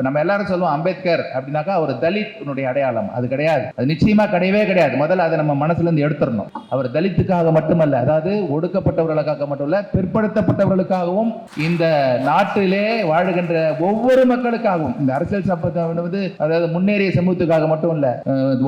இப்போ நம்ம எல்லாரும் சொல்லுவோம் அம்பேத்கர் அப்படின்னாக்கா அவர் தலித்னுடைய அடையாளம். அது கிடையாது. அது நிச்சயமா கிடையவே கிடையாது. முதல்ல அதை நம்ம மனசுலேருந்து எடுத்துடணும். அவர் தலித்துக்காக மட்டுமல்ல அதாவது ஒடுக்கப்பட்டவர்களுக்காக மட்டும் பிற்படுத்தப்பட்டவர்களுக்காகவும் இந்த நாட்டிலே வாழுகின்ற ஒவ்வொரு மக்களுக்காகவும் இந்த அரசியல் சம்பந்தம் வந்து அதாவது முன்னேறிய சமூகத்துக்காக மட்டும் இல்ல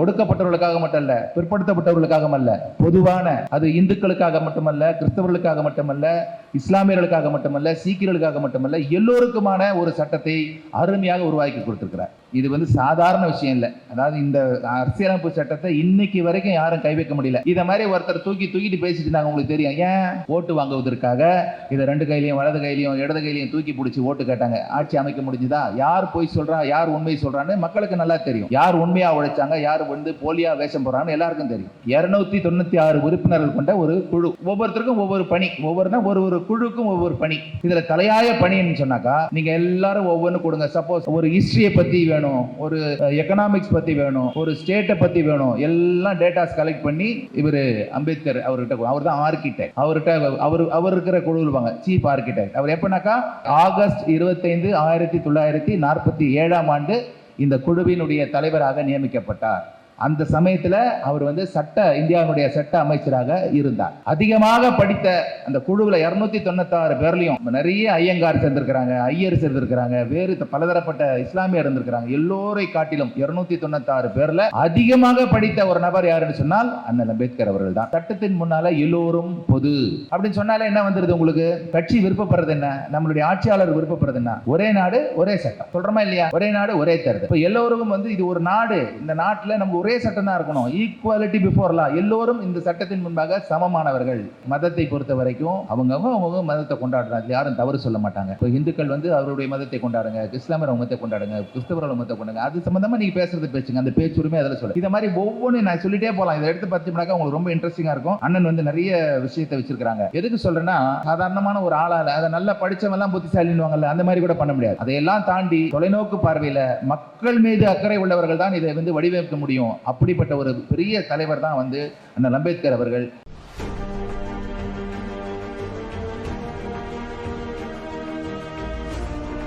ஒடுக்கப்பட்டவர்களுக்காக மட்டும் இல்ல பிற்படுத்தப்பட்டவர்களுக்காக அல்ல பொதுவான அது இந்துக்களுக்காக மட்டுமல்ல கிறிஸ்தவர்களுக்காக மட்டுமல்ல இஸ்லாமியர்களுக்காக மட்டுமல்ல சீக்கியர்களுக்காக மட்டுமல்ல எல்லோருக்குமான ஒரு சட்டத்தை அருமையாக உருவாக்கி கொடுத்திருக்கிறார். இது வந்து சாதாரண விஷயம் இல்லை. அதாவது இந்த அரசியலமைப்பு சட்டத்தை இன்னைக்கு வரைக்கும் யாரும் கை வைக்க முடியல. இதை மாதிரி ஒருத்தர் தூக்கி தூக்கிட்டு பேசிட்டு இருந்தாங்க உங்களுக்கு தெரியும். ஏன் ஓட்டு வாங்குவதற்காக இதை ரெண்டு கையிலையும் வலது கையிலையும் இடது கையிலையும் தூக்கி பிடிச்சி ஓட்டு கேட்டாங்க? ஆட்சி அமைக்க முடிஞ்சுதா? யார் போய் சொல்றா? யார் உண்மை சொல்றான்னு மக்களுக்கு நல்லா தெரியும். யார் உண்மையா உழைச்சாங்க? யார் வந்து போலியா வேஷம் போறான்னு எல்லாருக்கும் தெரியும். இருநூத்தி தொண்ணூத்தி ஆறு உறுப்பினர்கள் கொண்ட ஒரு குழு. ஒவ்வொருத்தருக்கும் ஒவ்வொரு பணி. ஒவ்வொருனா ஒரு ஒரு குழுக்கும் ஒவ்வொரு பணி. இதுல தலையாய பணின்னு சொன்னாக்கா நீங்க எல்லாரும் ஒவ்வொன்று கொடுங்க. சப்போஸ் ஒரு ஹிஸ்டரியை பத்தி வேணும். ஒரு எக்கனாமிக்ஸ் பத்தி வேணும். ஒரு ஸ்டேட்டை பத்தி வேணும். எல்லாம் டேட்டாஸ் கலெக்ட் பண்ணி இவர் அம்பேத்கர் அவர்கிட்ட அவர் தான் ஆர்கிடெக்ட் அவர்கிட்ட அவர் அவர் இருக்கிற குழு இருப்பாங்க. சீஃப் ஆர்கிடெக்ட் அவர் எப்படினாக்கா ஆகஸ்ட் இருபத்தைந்து ஆயிரத்தி தொள்ளாயிரத்தி நாற்பத்தி ஏழாம் ஆண்டு இந்த குழுவினுடைய தலைவராக நியமிக்கப்பட்டார். அந்த சமயத்தில் அவர் வந்து சட்ட இந்தியாவுடைய சட்ட அமைச்சராக இருந்தார். அதிகமாக படித்த அந்த குழுவில் இரநூத்தி தொண்ணூத்தாறு பேர்லையும் நிறைய ஐயங்கார் சேர்ந்திருக்கிறாங்க ஐயர் சேர்ந்திருக்கிறாங்க வேறு பலதரப்பட்ட இஸ்லாமியர் இருந்திருக்கிறாங்க. எல்லோரை காட்டிலும் இருநூத்தி தொண்ணூத்தாறு பேர்ல அதிகமாக படித்த ஒரு நபர் யாருன்னு சொன்னால் அண்ணல் அம்பேத்கர் அவர்கள் தான் சட்டத்தின் முன்னால எல்லோரும் பொது. அப்படின்னு சொன்னாலே என்ன வந்துருது உங்களுக்கு? கட்சி விருப்பப்படுறது என்ன? நம்மளுடைய ஆட்சியாளர் விருப்பப்படுறது என்ன? ஒரே நாடு ஒரே சட்டம். சொல்றமா இல்லையா? ஒரே நாடு ஒரே தேர்தல். இப்போ எல்லோருக்கும் வந்து இது ஒரு நாடு. இந்த நாட்டுல நமக்கு ஒரே சட்டம் தான் இருக்கணும். ஈக்குவாலிட்டி பிஃபோர் லா எல்லோரும் இந்த சட்டத்தின் முன்பாக சமமானவர்கள். மதத்தை பொறுத்த வரைக்கும் அவங்கவுங்க அவங்க மதத்தை கொண்டாடுறாங்க யாரும் தவறு சொல்ல மாட்டாங்க. இப்போ இந்துக்கள் வந்து அவருடைய மதத்தை கொண்டாடுங்க. இஸ்லாமியர் மதத்தை கொண்டாடுங்க. கிறிஸ்தவர்கள் மதத்தை கொண்டாடுங்க. அது சம்பந்தமா நீங்க பேசுறது பேசுங்க. அந்த பேச்சுரிமை அதில் சொல்ல இந்த மாதிரி ஒவ்வொன்றும் நான் சொல்லிட்டே போகலாம் இதை எடுத்து பார்த்தீங்கன்னாக்கா உங்களுக்கு ரொம்ப இன்ட்ரெஸ்டிங்காக இருக்கும். அண்ணன் வந்து நிறைய விஷயத்தை வச்சிருக்காங்க எதுக்கு சொல்றேன்னா சாதாரணமான ஒரு ஆளால அதை நல்லா படிச்சவங்க எல்லாம் புத்திசாலின்னுவாங்கல்ல அந்த மாதிரி கூட பண்ண முடியாது. அதையெல்லாம் தாண்டி தொலைநோக்கு பார்வையில மக்கள் மீது அக்கறை உள்ளவர்கள் தான் இதை வந்து வடிவமைக்க முடியும். அப்படிப்பட்ட ஒரு பெரிய தலைவர் தான் வந்து அந்த அம்பேத்கர் அவர்கள்.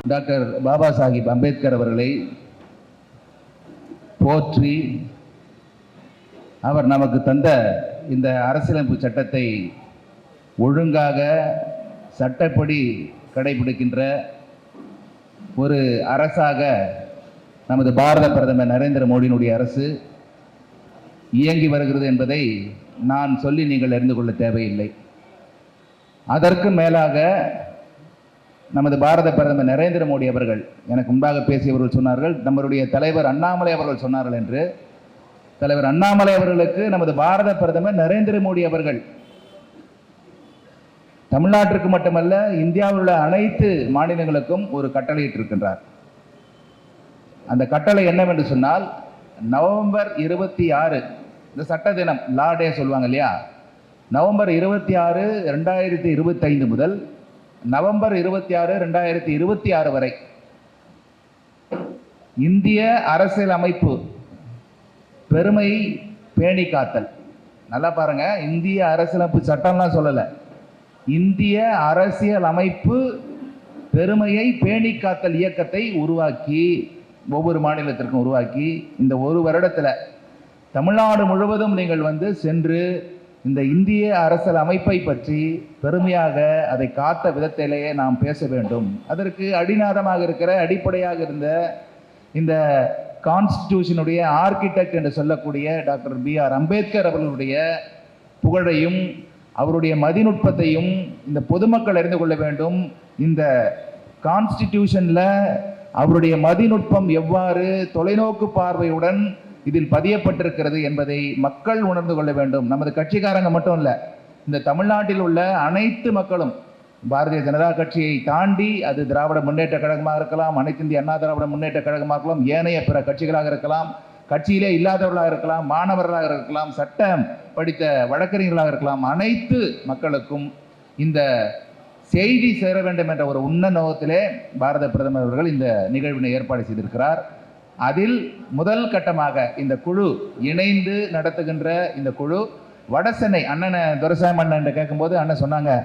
டாக்டர் பாபா சாஹிப் அம்பேத்கர் அவர்களை போற்றி அவர் நமக்கு தந்த இந்த அரசியலமைப்பு சட்டத்தை ஒழுங்காக சட்டப்படி கடைபிடிக்கின்ற ஒரு அரசாக நமது பாரத பிரதமர் நரேந்திர மோடியினுடைய அரசு இயங்கி வருகிறது என்பதை நான் சொல்லி நீங்கள் அறிந்து கொள்ள தேவையில்லை. அதற்கு மேலாக நமது பாரத பிரதமர் நரேந்திர மோடி அவர்கள் எனக்கு முன்பாக பேசியவர்கள் சொன்னார்கள் நம்மளுடைய தலைவர் அண்ணாமலை அவர்கள் சொன்னார்கள் என்று. தலைவர் அண்ணாமலை அவர்களுக்கு நமது பாரத பிரதமர் நரேந்திர மோடி அவர்கள் தமிழ்நாட்டிற்கு மட்டுமல்ல இந்தியாவில் உள்ள அனைத்து மாநிலங்களுக்கும் ஒரு கட்டளையிட்டிருக்கின்றார். அந்த கட்டளை என்னவென்று சொன்னால் நவம்பர் இருபத்தி ஆறு இந்த சட்ட தினம் லா டே சொல்லுவாங்க இல்லையா? நவம்பர் இருபத்தி ஆறு ரெண்டாயிரத்தி இருபத்தைந்து முதல் நவம்பர் இருபத்தி ஆறு ரெண்டாயிரத்தி இருபத்தி ஆறு வரை இந்திய அரசியல் அமைப்பு பெருமை பேணி காத்தல். நல்லா பாருங்க இந்திய அரசியலமைப்பு சட்டம்லாம் சொல்லலை. இந்திய அரசியல் அமைப்பு பெருமையை பேணி காத்தல் இயக்கத்தை உருவாக்கி ஒவ்வொரு மாநிலத்திற்கும் உருவாக்கி இந்த ஒரு வருடத்தில் தமிழ்நாடு முழுவதும் நீங்கள் வந்து சென்று இந்த இந்திய அரசியல் அமைப்பை பற்றி பெருமையாக அதை காத்த விதத்திலேயே நாம் பேச வேண்டும். அதற்கு அடிநாதமாக இருக்கிற அடிப்படையாக இருந்த இந்த கான்ஸ்டிடியூஷனுடைய ஆர்கிடெக்ட் என்று சொல்லக்கூடிய டாக்டர் பி ஆர் அம்பேத்கர் அவர்களுடைய புகழையும் அவருடைய மதிநுட்பத்தையும் இந்த பொதுமக்கள் அறிந்து கொள்ள வேண்டும். இந்த கான்ஸ்டிடியூஷனில் அவருடைய மதிநுட்பம் எவ்வாறு தொலைநோக்கு பார்வையுடன் இதில் பதியப்பட்டிருக்கிறது என்பதை மக்கள் உணர்ந்து கொள்ள வேண்டும். நமது கட்சிக்காரங்க மட்டும் இல்ல இந்த தமிழ்நாட்டில் உள்ள அனைத்து மக்களும் பாரதிய ஜனதா கட்சியை தாண்டி அது திராவிட முன்னேற்ற கழகமாக இருக்கலாம் அனைத்து இந்திய அண்ணா திராவிட முன்னேற்ற கழகமாக இருக்கலாம் ஏனைய பிற கட்சிகளாக இருக்கலாம் கட்சியிலே இல்லாதவர்களாக இருக்கலாம் மாணவர்களாக இருக்கலாம் சட்டம் படித்த வழக்கறிஞர்களாக இருக்கலாம் அனைத்து மக்களுக்கும் இந்த செய்தி சேர வேண்டும் என்ற ஒரு உன்ன நோகத்திலே பாரத பிரதமர் அவர்கள் இந்த நிகழ்வினை ஏற்பாடு செய்திருக்கிறார். அதில் முதல் கட்டமாக இந்த குழு இணைந்து நடத்துகின்ற இந்த குழு வடசென்னை அண்ணனை துரசாயம் அண்ணன் கேட்கும்போது அண்ணன் சொன்னாங்க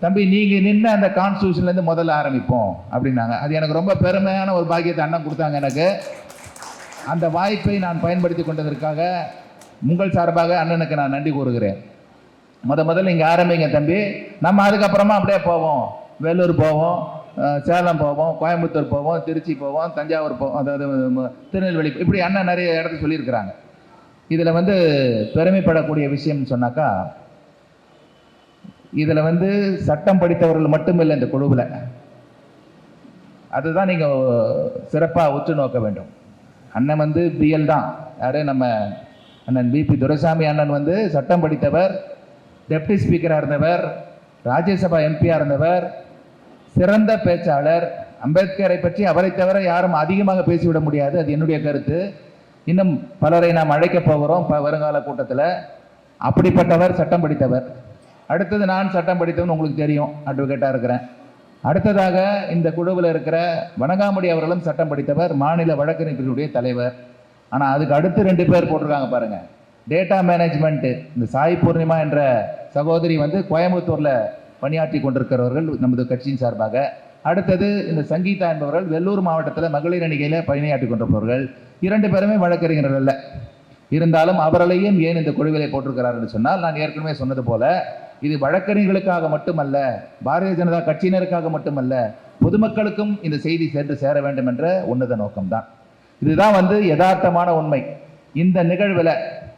தம்பி நீங்கள் நின்று அந்த கான்ஸ்டியூஷன்லேருந்து முதல்ல ஆரம்பிப்போம் அப்படின்னாங்க. அது எனக்கு ரொம்ப பெருமையான ஒரு பாக்கியத்தை அண்ணன் கொடுத்தாங்க எனக்கு. அந்த வாய்ப்பை நான் பயன்படுத்தி கொண்டதற்காக உங்கள் சார்பாக அண்ணனுக்கு நான் நன்றி கூறுகிறேன். முத முதல்ல இங்கே ஆரம்பிங்க தம்பி. நம்ம அதுக்கப்புறமா அப்படியே போவோம். வேலூர் போவோம். சேலம் போவோம் கோயம்புத்தூர் போவோம் திருச்சி போவோம் தஞ்சாவூர் போவோம் அதாவது திருநெல்வேலி இப்படி அண்ணன் நிறைய இடத்துல சொல்லியிருக்கிறாங்க. இதில் வந்து பெருமைப்படக்கூடிய விஷயம்னு சொன்னாக்கா இதில் வந்து சட்டம் படித்தவர்கள் மட்டுமில்லை இந்த குழுவில். அதுதான் நீங்கள் சிறப்பாக உற்று நோக்க வேண்டும். அண்ணன் வந்து பிஎல் தான். யார்? நம்ம அண்ணன் பிபி துரைசாமி அண்ணன் வந்து சட்டம் படித்தவர் டெப்டி ஸ்பீக்கராக இருந்தவர் ராஜ்யசபா எம்பியாக இருந்தவர் சிறந்த பேச்சாளர். அம்பேத்கரை பற்றி அவரை தவிர யாரும் அதிகமாக பேசிவிட முடியாது. அது என்னுடைய கருத்து. இன்னும் பலரை நாம் அழைக்கப் போகிறோம் வருங்கால கூட்டத்தில். அப்படிப்பட்டவர் சட்டம் படித்தவர். அடுத்தது நான் சட்டம் படித்தவன் உங்களுக்கு தெரியும் அட்வொகேட்டாக இருக்கிறேன். அடுத்ததாக இந்த குழுவில் இருக்கிற வணங்காமுடி அவர்களும் சட்டம் படித்தவர் மாநில வழக்கறிஞர்களுடைய தலைவர். ஆனால் அதுக்கு அடுத்து ரெண்டு பேர் போட்டிருக்காங்க பாருங்கள் டேட்டா மேனேஜ்மெண்ட்டு இந்த சாய் பூர்ணிமா என்ற சகோதரி வந்து கோயம்புத்தூரில் பணியாற்றி கொண்டிருக்கிறவர்கள் நமது கட்சியின் சார்பாக. அடுத்தது இந்த சங்கீதா என்பவர்கள் வெள்ளூர் மாவட்டத்தில் மகளிர் அணிகையில் பணியாற்றி கொண்டிருப்பவர்கள். இரண்டு பேருமே வழக்கறிஞர்கள் அல்ல. இருந்தாலும் அவர்களையும் ஏன் இந்த குழுவிலை போட்டிருக்கிறார் என்று சொன்னால் நான் ஏற்கனவே சொன்னது போல இது வழக்கறிஞர்களுக்காக மட்டுமல்ல பாரதிய ஜனதா கட்சியினருக்காக மட்டுமல்ல பொதுமக்களுக்கும் இந்த செய்தி சென்று சேர வேண்டும் என்ற உன்னத நோக்கம்தான். இதுதான் வந்து யதார்த்தமான உண்மை. இந்த நிகழ்வில்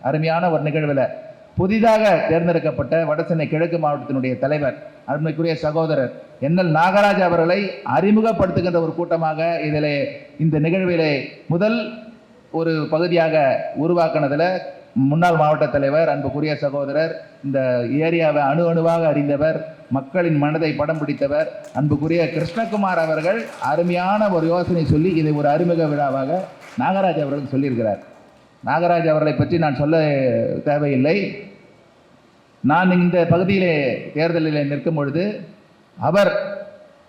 அருமையான ஒரு நிகழ்வில் புதிதாக தேர்ந்தெடுக்கப்பட்ட வடசென்னை கிழக்கு மாவட்டத்தினுடைய தலைவர் அருமைக்குரிய சகோதரர் என்எல் நாகராஜ் அவர்களை அறிமுகப்படுத்துகின்ற ஒரு கூட்டமாக இதிலே இந்த நிகழ்விலே முதல் ஒரு பகுதியாக உருவாக்கினதில் முன்னாள் மாவட்ட தலைவர் அன்புக்குரிய சகோதரர் இந்த ஏரியாவை அணு அணுவாக அறிந்தவர் மக்களின் மனதை படம் பிடித்தவர் அன்புக்குரிய கிருஷ்ணகுமார் அவர்கள் அருமையான ஒரு யோசனை சொல்லி இதை ஒரு அறிமுக விழாவாக நாகராஜ் அவர்கள் சொல்லியிருக்கிறார். நாகராஜ் அவர்களை பற்றி நான் சொல்ல தேவையில்லை. நான் இந்த பகுதியிலே தேர்தலில் நிற்கும் பொழுது அவர்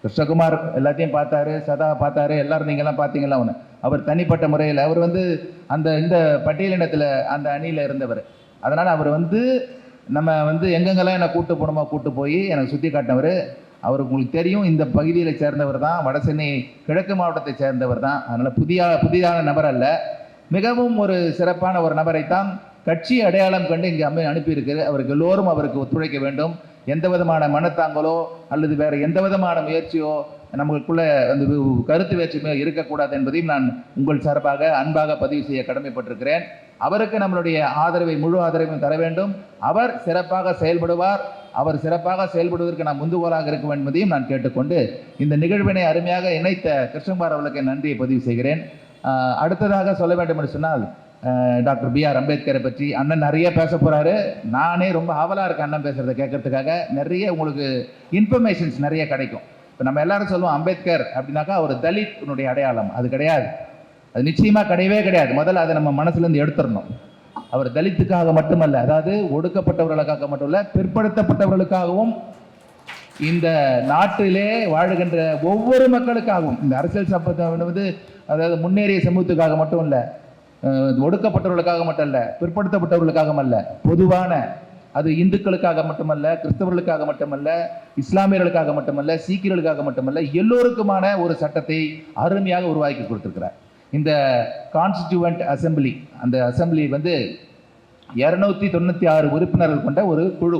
கிருஷ்ணகுமார் எல்லாத்தையும் பார்த்தாரு சதா பார்த்தாரு எல்லாரும் நீங்கள்லாம் பார்த்தீங்களா அவனை. அவர் தனிப்பட்ட முறையில் அவர் வந்து அந்த இந்த பட்டியலினத்தில் அந்த அணியில் இருந்தவர். அதனால் அவர் வந்து நம்ம வந்து எங்கெங்கெல்லாம் என்னை கூட்டு போனோமோ கூட்டு போய் எனக்கு சுற்றி காட்டினவர். அவர் உங்களுக்கு தெரியும் இந்த பகுதியில் சேர்ந்தவர் தான் வடசென்னை கிழக்கு மாவட்டத்தை சேர்ந்தவர் தான். அதனால் புதிய புதிதான நபர் அல்ல. மிகவும் ஒரு சிறப்பான ஒரு நபரைத்தான் கட்சி அடையாளம் கண்டு இங்கே அம்மை அனுப்பியிருக்கு அவருக்கு எல்லோரும் அவருக்கு ஒத்துழைக்க வேண்டும். எந்த விதமான மனத்தாங்கலோ அல்லது வேறு எந்த விதமான முயற்சியோ நமக்குள்ள அந்த கருத்து வேற்றுமையோ இருக்கக்கூடாது என்பதையும் நான் உங்கள் சார்பாக அன்பாக பதிவு செய்ய கடமைப்பட்டிருக்கிறேன். அவருக்கு நம்மளுடைய ஆதரவை முழு ஆதரவையும் தர வேண்டும். அவர் சிறப்பாக செயல்படுவார். அவர் சிறப்பாக செயல்படுவதற்கு நான் முந்துகோலாக இருக்க வேண்டும் என்பதையும் நான் கேட்டுக்கொண்டு இந்த நிகழ்வினை அருமையாக இணைத்த கிருஷ்ணகுமார் அவர்களுக்கு நன்றியை பதிவு செய்கிறேன். அடுத்ததாக சொல்ல வேண்டும் என்று சொன்னால் டாக்டர் பி ஆர் அம்பேத்கரை பற்றி அண்ணன் நிறைய பேச போகிறாரு நானே ரொம்ப ஆவலாக இருக்கேன் அண்ணன் பேசுறதை கேட்கறதுக்காக. நிறைய உங்களுக்கு இன்ஃபர்மேஷன்ஸ் நிறைய கிடைக்கும். இப்போ நம்ம எல்லாரும் சொல்லுவோம் அம்பேத்கர் அப்படின்னாக்கா ஒரு தலித்னுடைய அடையாளம். அது கிடையாது. அது நிச்சயமாக கிடையவே கிடையாது. முதல்ல அதை நம்ம மனசுலேருந்து எடுத்துடணும். அவர் தலித்துக்காக மட்டுமல்ல அதாவது ஒடுக்கப்பட்டவர்களுக்காக மட்டும் இல்லை பிற்படுத்தப்பட்டவர்களுக்காகவும் இந்த நாட்டிலே வாழுகின்ற ஒவ்வொரு மக்களுக்காகவும் இந்த அரசியல் சம்பந்தம் வந்து அதாவது முன்னேறிய சமூகத்துக்காக மட்டும் இல்லை ஒடுக்கப்பட்டவர்களுக்காக மட்டும் அல்ல பிற்படுத்தப்பட்டவர்களுக்காக அல்ல பொதுவான அது இந்துக்களுக்காக மட்டுமல்ல கிறிஸ்தவர்களுக்காக மட்டுமல்ல இஸ்லாமியர்களுக்காக மட்டுமல்ல சீக்கியர்களுக்காக மட்டுமல்ல எல்லோருக்குமான ஒரு சட்டத்தை அருமையாக உருவாக்கி கொடுத்துருக்கிறார். இந்த கான்ஸ்டிடியூவன்ட் அசெம்பிளி அந்த அசெம்பிளி வந்து இரநூத்தி தொண்ணூற்றி ஆறு உறுப்பினர்கள் கொண்ட ஒரு குழு.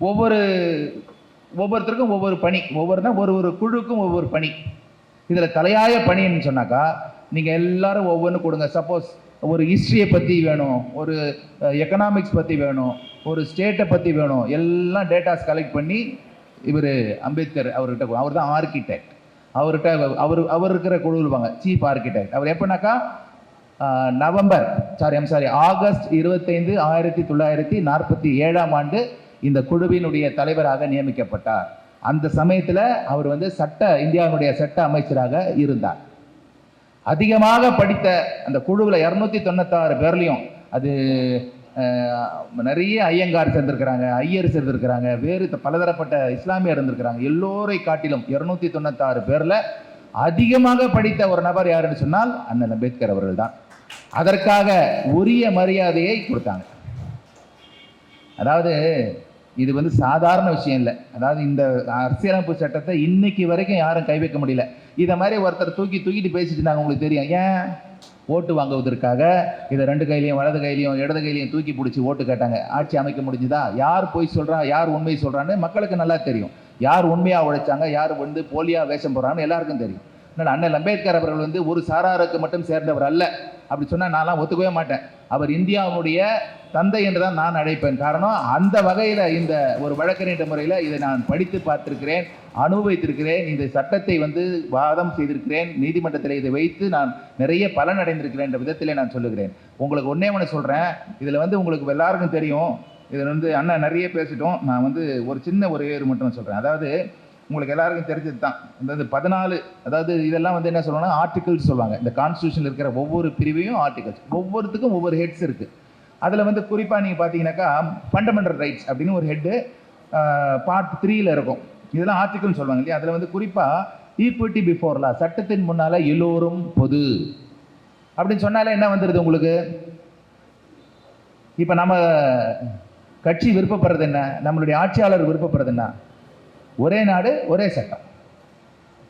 ஒவ்வொரு ஒவ்வொருத்தருக்கும் ஒவ்வொரு பணி ஒவ்வொருனா ஒரு ஒரு குழுக்கும் ஒவ்வொரு பணி. இதில் தலையாய பணின்னு சொன்னாக்கா நீங்கள் எல்லாரும் ஒவ்வொன்றும் கொடுங்க. சப்போஸ் ஒரு ஹிஸ்ட்ரியை பற்றி வேணும் ஒரு எக்கனாமிக்ஸ் பற்றி வேணும் ஒரு ஸ்டேட்டை பற்றி வேணும் எல்லாம் டேட்டாஸ் கலெக்ட் பண்ணி இவர் அம்பேத்கர் அவர்கிட்ட அவர் தான் ஆர்கிடெக்ட் அவர்கிட்ட அவர் அவர் இருக்கிற குழுவாங்க சீஃப் ஆர்கிடெக்ட் அவர் எப்படின்னாக்கா November sorry I'm sorry August இருபத்தைந்து ஆயிரத்தி தொள்ளாயிரத்தி நாற்பத்தி ஏழாம் ஆண்டு இந்த குழுவினுடைய தலைவராக நியமிக்கப்பட்டார். அந்த சமயத்தில் அவர் வந்து சட்ட இந்தியாவுடைய சட்ட அமைச்சராக இருந்தார். அதிகமாக படித்த அந்த குழுவில் இரநூத்தி தொண்ணூத்தாறு பேர்லையும் அது நிறைய ஐயங்கார் சேர்ந்திருக்கிறாங்க ஐயர் சேர்ந்திருக்கிறாங்க வேறு பலதரப்பட்ட இஸ்லாமியர் இருந்திருக்கிறாங்க. எல்லோரை காட்டிலும் இரநூத்தி தொண்ணூத்தாறு பேர்ல அதிகமாக படித்த ஒரு நபர் யாருன்னு சொன்னால் அண்ணன் அம்பேத்கர் அவர்கள் தான் அதற்காக உரிய மரியாதையை கொடுத்தாங்க. அதாவது இது வந்து சாதாரண விஷயம் இல்லை. அதாவது இந்த அரசியலமைப்பு சட்டத்தை இன்னைக்கு வரைக்கும் யாரும் கை வைக்க முடியல. இதை மாதிரி ஒருத்தர் தூக்கி தூக்கிட்டு பேசிட்டு இருந்தாங்க உங்களுக்கு தெரியும். ஏன்? ஓட்டு வாங்குவதற்காக இதை ரெண்டு கையிலையும் வலது கையிலையும் இடது கையிலையும் தூக்கி பிடிச்சி ஓட்டு கேட்டாங்க. ஆட்சி அமைக்க முடிஞ்சுதா? யார் போய் சொல்கிறா யார் உண்மை சொல்கிறான்னு மக்களுக்கு நல்லா தெரியும். யார் உண்மையாக உழைச்சாங்க யார் வந்து போலியாக வேஷம் போடுறான்னு எல்லாருக்கும் தெரியும். அதனால அண்ணல் அம்பேத்கர் அவர்கள் வந்து ஒரு சாராருக்கு மட்டும் சேர்ந்தவர் அல்ல. அப்படி சொன்னால் நான்லாம் ஒத்துக்கவே மாட்டேன். அவர் இந்தியாவுடைய தந்தை என்று தான் நான் அழைப்பேன். காரணம் அந்த வகையில் இந்த ஒரு வழக்கறிஞர் முறையில் இதை நான் படித்து பார்த்திருக்கிறேன் அனுபவித்திருக்கிறேன் இந்த சட்டத்தை வந்து வாதம் செய்திருக்கிறேன் நீதிமன்றத்தில் இதை வைத்து நான் நிறைய பலன் அடைந்திருக்கிறேன் என்ற விதத்தில் நான் சொல்லுகிறேன். உங்களுக்கு ஒன்றே ஒன்று சொல்கிறேன் இதில் வந்து உங்களுக்கு எல்லாருக்கும் தெரியும். இதில் வந்து அண்ணன் நிறைய பேசிட்டோம். நான் வந்து ஒரு சின்ன ஒரு ஏறு மட்டும் சொல்கிறேன் அதாவது உங்களுக்கு எல்லாருக்கும் தெரிஞ்சது தான் அதாவது பதினாலு அதாவது இதெல்லாம் வந்து என்ன சொல்லுவாங்கன்னா ஆர்டிகல்ஸ் சொல்லுவாங்க. இந்த கான்ஸ்டியூஷனில் இருக்கிற ஒவ்வொரு பிரிவையும் ஆர்டிகல்ஸ் ஒவ்வொருத்துக்கும் ஒவ்வொரு ஹெட்ஸ் இருக்குது அதில் வந்து குறிப்பாக நீங்கள் பார்த்தீங்கன்னாக்கா ஃபண்டமெண்டல் ரைட்ஸ் அப்படின்னு ஒரு ஹெட்டு பார்ட் த்ரீயில் இருக்கும். இதெல்லாம் ஆர்டிகல்னு சொல்லுவாங்க இல்லையா? அதில் வந்து குறிப்பாக ஈக்விட்டி பிஃபோர் சட்டத்தின் முன்னால் எல்லோரும் பொது. அப்படின்னு சொன்னாலே என்ன வந்துடுது உங்களுக்கு? இப்போ நம்ம கட்சி விருப்பப்படுறது என்ன? நம்மளுடைய ஆட்சியாளர் விருப்பப்படுறது என்ன? ஒரே நாடு ஒரே சட்டம்.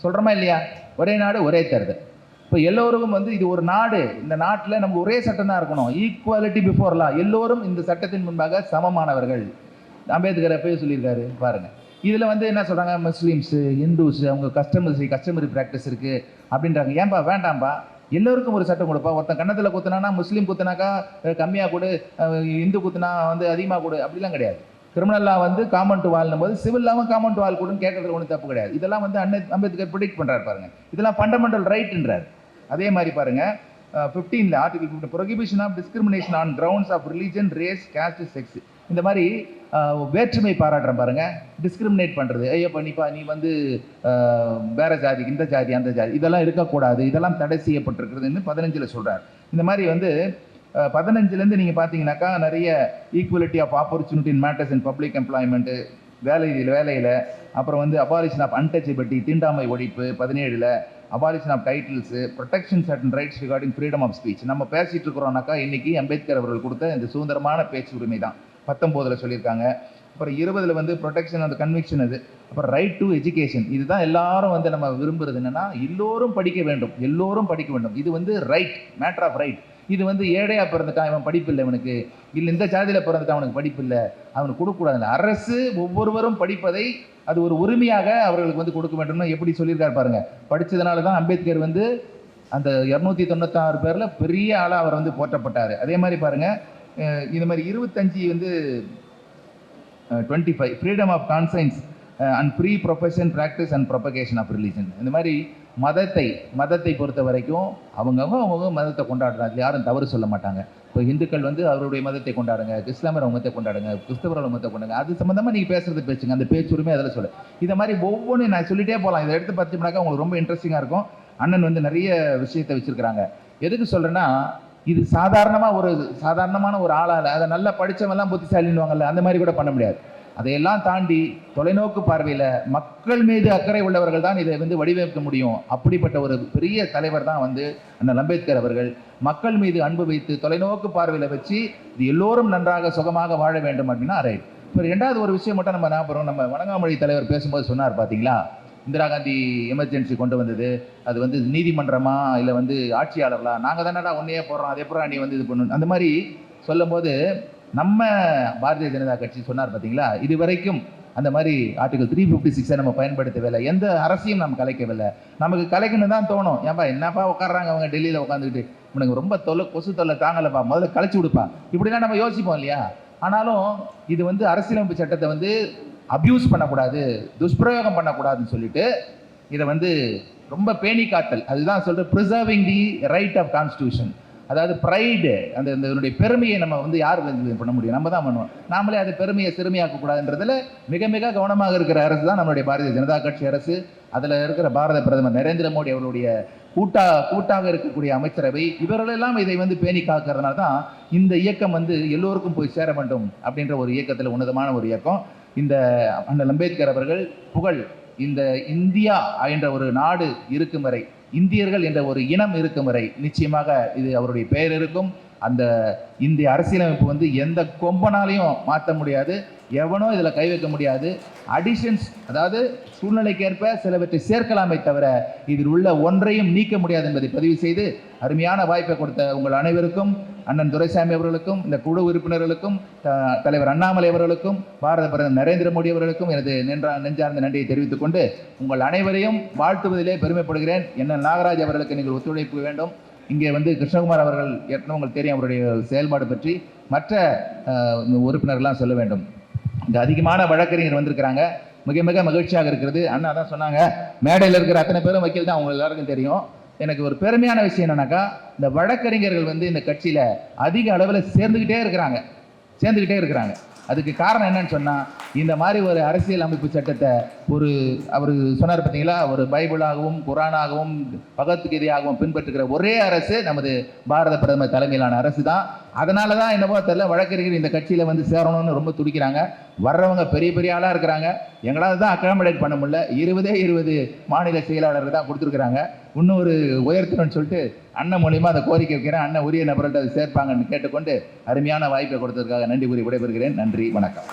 சொல்கிறோமா இல்லையா? ஒரே நாடு ஒரே தேர்தல். இப்போ எல்லோருக்கும் வந்து இது ஒரு நாடு. இந்த நாட்டில் நமக்கு ஒரே சட்டம் தான் இருக்கணும். ஈக்குவாலிட்டி பிஃபோர் லா எல்லோரும் இந்த சட்டத்தின் முன்பாக சமமானவர்கள். அம்பேத்கர் அப்பயே சொல்லியிருக்காரு பாருங்கள் இதில் வந்து என்ன சொல்கிறாங்க முஸ்லீம்ஸு இந்துஸ் அவங்க கஸ்டமர்ஸ் கஸ்டமரி ப்ராக்டிஸ் இருக்குது அப்படின்றாங்க. ஏன்பா? வேண்டாம்பா. எல்லோருக்கும் ஒரு சட்டம் கொடுப்பா. ஒருத்தன் கன்னத்தில் குத்துனானா முஸ்லீம் குத்துனாக்கா கம்மியாக கொடு. இந்து குத்துனா வந்து அதிகமாக கொடு. அப்படிலாம் கிடையாது. கிரிமினல் லா வந்து காமன் டு வால்னும் போது சிவில் லாவும் காமன் டு வால் கேட்கறதுல ஒன்றும் தப்பு கிடையாது. இதெல்லாம் வந்து அண்ணன் அம்பேத்கர் ப்ரிடிக்ட் பண்ணுறாரு பாருங்க. இதெல்லாம் ஃபண்டமெண்டல் ரைட்டுன்றார் அதே மாதிரி பாருங்க ஃபிஃப்டீனில் article fifteen prohibition of discrimination on grounds of religion race caste sex இந்த மாதிரி வேற்றுமை பாராட்டுறேன் பாருங்க. டிஸ்கிரிமினேட் பண்ணுறது ஐயோ பண்ணிப்பா நீ வந்து வேற ஜாதி இந்த ஜாதி அந்த ஜாதி இதெல்லாம் இருக்கக்கூடாது இதெல்லாம் தடை செய்யப்பட்டிருக்கிறதுன்னு பதினஞ்சில் சொல்கிறார் இந்த மாதிரி வந்து பதினஞ்சுலேருந்து நீங்கள் பார்த்தீங்கன்னாக்கா நிறைய equality of opportunity in matters in public employment வேலையில் வேலையில் அப்புறம் வந்து அபாலிஷன் ஆஃப் அன்டச்சபிலிட்டி தீண்டாமை ஒழிப்பு பதினேழில் abolition of titles protection and rights regarding freedom of speech நம்ம பேசிட்டு இருக்கிறோம்னாக்கா இன்றைக்கி அம்பேத்கர் அவர்கள் கொடுத்த இந்த சுதந்திரமான பேச்சு உரிமை தான். பத்தொம்போதில் சொல்லியிருக்காங்க. அப்புறம் இருபதில் வந்து ப்ரொடெக்ஷன் அந்த கன்விக்ஷன் அது. அப்புறம் ரைட் டு எஜுகேஷன் இதுதான் எல்லாரும் வந்து நம்ம விரும்புறது என்னன்னா எல்லோரும் படிக்க வேண்டும். எல்லோரும் படிக்க வேண்டும். இது வந்து ரைட் மேட்டர் ஆஃப் ரைட் இது வந்து ஏழையாக பிறந்துட்டான் இவன் படிப்பு இல்லை இவனுக்கு. இல்லை இந்த ஜாதியில பிறந்துட்டான் அவனுக்கு படிப்பு இல்லை அவனுக்கு கொடுக்கக்கூடாது அரசு ஒவ்வொருவரும் படிப்பதை அது ஒரு உரிமையாக அவர்களுக்கு வந்து கொடுக்க வேண்டும்னு எப்படி சொல்லியிருக்காரு பாருங்க. படித்ததுனால தான் அம்பேத்கர் வந்து அந்த இரநூத்தி தொண்ணூத்தாறு பேரில் பெரிய ஆளாக அவர் வந்து போற்றப்பட்டார். அதே மாதிரி பாருங்க இந்த மாதிரி இருபத்தஞ்சி வந்து twenty five freedom of conscience and free profession practice and propagation of religion இந்த மாதிரி மதத்தை மதத்தை பொறுத்த வரைக்கும் அவங்கவுங்க அவங்கவுங்க மதத்தை கொண்டாடுறாங்க யாரும் தவறு சொல்ல மாட்டாங்க. இப்போ இந்துக்கள் வந்து அவருடைய மதத்தை கொண்டாடுங்க இஸ்லாமியர் மதத்தை கொண்டாடுங்க கிறிஸ்தவர் மதத்தை கொண்டாடுங்க. அது சம்மந்தமாக நீங்கள் பேசுறது பேசுங்க. அந்த பேச்சுரிமை அதில் சொல்ல. இதை மாதிரி ஒவ்வொன்றும் நான் சொல்லிட்டே போகலாம் இதை எடுத்து பார்த்தீங்கன்னாக்கா உங்களுக்கு ரொம்ப இன்ட்ரெஸ்டிங்காக இருக்கும். அண்ணன் வந்து நிறைய விஷயத்தை வச்சுருக்கிறாங்க. எதுக்கு சொல்கிறேன்னா இது சாதாரணமாக ஒரு சாதாரணமான ஒரு ஆளால் அதை நல்லா படிச்சவன்லாம் புத்திசாலின்னுவாங்கல்ல அந்த மாதிரி கூட பண்ண முடியாது. அதையெல்லாம் தாண்டி தொலைநோக்கு பார்வையில் மக்கள் மீது அக்கறை உள்ளவர்கள் தான் இதை வந்து வடிவமைக்க முடியும். அப்படிப்பட்ட ஒரு பெரிய தலைவர் தான் வந்து அண்ணல் அம்பேத்கர் அவர்கள். மக்கள் மீது அன்பு வைத்து தொலைநோக்கு பார்வையில் வச்சு இது எல்லோரும் நன்றாக சுகமாக வாழ வேண்டும் அப்படின்னா ரைட் இப்போ ரெண்டாவது ஒரு விஷயம் மட்டும் நம்ம ஞாபகம் நம்ம வணங்காமொழி தலைவர் பேசும்போது சொன்னார் பார்த்தீங்களா இந்திரா காந்தி எமர்ஜென்சி கொண்டு வந்தது. அது வந்து நீதிமன்றமா? இல்லை வந்து ஆட்சியாளர்களா? நாங்கள் தானடா ஒன்றையே போடுறோம். அதே எப்பறம் நீ வந்து இது பண்ணணும் அந்த மாதிரி சொல்லும்போது நம்ம பாரதிய ஜனதா கட்சி சொன்னார் பார்த்தீங்களா இது வரைக்கும் அந்த மாதிரி ஆர்டிகல் த்ரீ ஃபிஃப்டி சிக்ஸை நம்ம பயன்படுத்தவில்லை. எந்த அரசையும் நம்ம கலைக்கவில்லை. நமக்கு கலைக்கணும் தான் தோணும். ஏன்பா என்னப்பா உட்காடுறாங்க அவங்க டெல்லியில் உட்காந்துக்கிட்டு உனக்கு ரொம்ப தொல்லை கொசு தொல்லை தாங்கலப்பா. முதல்ல கலைச்சு விடுப்பா. இப்படிலாம் நம்ம யோசிப்போம் இல்லையா? ஆனாலும் இது வந்து அரசியலமைப்பு சட்டத்தை வந்து அப்யூஸ் பண்ணக்கூடாது துஷ்பிரயோகம் பண்ணக்கூடாதுன்னு சொல்லிட்டு இதை வந்து ரொம்ப பேணி காத்தல் அதுதான் சொல்கிற preserving the right of constitution அதாவது ப்ரைடு அந்த இந்த இதனுடைய பெருமையை நம்ம வந்து யார் பண்ண முடியும்? நம்ம தான் பண்ணுவோம். நாமளே அது பெருமையை சிறுமையாக்க கூடாதுன்றதுல மிக மிக கவனமாக இருக்கிற அரசு தான் நம்மளுடைய பாரதிய ஜனதா கட்சி அரசு. அதில் இருக்கிற பாரத பிரதமர் நரேந்திர மோடி அவருடைய கூட்டா கூட்டாக இருக்கக்கூடிய அமைச்சரவை இவர்களெல்லாம் இதை வந்து பேணி காக்கிறதுனால தான் இந்த இயக்கம் வந்து எல்லோருக்கும் போய் சேர வேண்டும் அப்படின்ற ஒரு இயக்கத்தில் உன்னதமான ஒரு இயக்கம். இந்த அண்ணல் அம்பேத்கர் அவர்கள் புகழ் இந்த இந்தியா என்ற ஒரு நாடு இருக்கும் வரை இந்தியர்கள் என்ற ஒரு இனம் இருக்கும் வரை நிச்சயமாக இது அவருடைய பெயர் இருக்கும். அந்த இந்திய அரசியலமைப்பு வந்து எந்த கொம்பனாலையும் மாற்ற முடியாது. எவனோ இதில் கை வைக்க முடியாது. அடிஷன்ஸ் அதாவது சூழ்நிலைக்கேற்ப சிலவற்றை சேர்க்கலாமே தவிர இதில் உள்ள ஒன்றையும் நீக்க முடியாது என்பதை பதிவு செய்து அருமையான வாய்ப்பை கொடுத்த உங்கள் அனைவருக்கும் அண்ணன் துரைசாமி அவர்களுக்கும் இந்த குழு உறுப்பினர்களுக்கும் த- தலைவர் அண்ணாமலை அவர்களுக்கும் பாரத பிரதமர் நரேந்திர மோடி அவர்களுக்கும் எனது நென்றா நெஞ்சார்ந்த நன்றியை தெரிவித்துக் கொண்டு உங்கள் அனைவரையும் வாழ்த்துவதிலே பெருமைப்படுகிறேன். என்ன நாகராஜ் அவர்களுக்கு நீங்கள் ஒத்துழைப்பு வேண்டும். இங்கே வந்து கிருஷ்ணகுமார் அவர்கள் ஏற்கனவே உங்களுக்கு தெரியும் அவருடைய செயல்பாடு பற்றி. மற்ற உறுப்பினர்கள்லாம் சொல்ல வேண்டும். இந்த அதிகமான வழக்கறிஞர் வந்திருக்கிறாங்க. மிக மிக மகிழ்ச்சியாக இருக்கிறது. அண்ணா தான் சொன்னாங்க மேடையில் இருக்கிற அத்தனை பேரும் வக்கீல் தான் அவங்க எல்லாருக்கும் தெரியும். எனக்கு ஒரு பெருமையான விஷயம் என்னன்னாக்கா இந்த வழக்கறிஞர்கள் வந்து இந்த கட்சியில் அதிக அளவில் சேர்ந்துக்கிட்டே இருக்கிறாங்க. சேர்ந்துக்கிட்டே இருக்கிறாங்க. அதுக்கு காரணம் என்னன்னு சொன்னால் இந்த மாதிரி ஒரு அரசியல் அமைப்பு சட்டத்தை ஒரு அவர் சொன்னார் பார்த்தீங்களா? ஒரு பைபிளாகவும் குரானாகவும் பகவத்கீதையாகவும் பின்பற்றுகிற ஒரே அரசு நமது பாரத பிரதமர் தலைமையிலான அரசு தான். அதனால தான் என்னவோ தெரியல வழக்கறிஞர் இந்த கட்சியில் வந்து சேரணும்னு ரொம்ப துடிக்கிறாங்க. வர்றவங்க பெரிய பெரிய ஆளாக இருக்கிறாங்க. எங்களால் தான் அக்காமடேட் பண்ண முடியல. இருபதே இருபது மாநில செயலாளர்கள் தான் கொடுத்துருக்குறாங்க. இன்னும் ஒரு உயர்த்தணும்னு சொல்லிட்டு அண்ணன் மூலியமாக அதை கோரிக்கை வைக்கிறேன். அண்ணன் உரிய நபர்கள்ட்ட அதை சேர்ப்பாங்கன்னு கேட்டுக்கொண்டு அருமையான வாய்ப்பை கொடுத்ததுக்காக நன்றி கூறி விடைபெறுகிறேன். நன்றி வணக்கம்.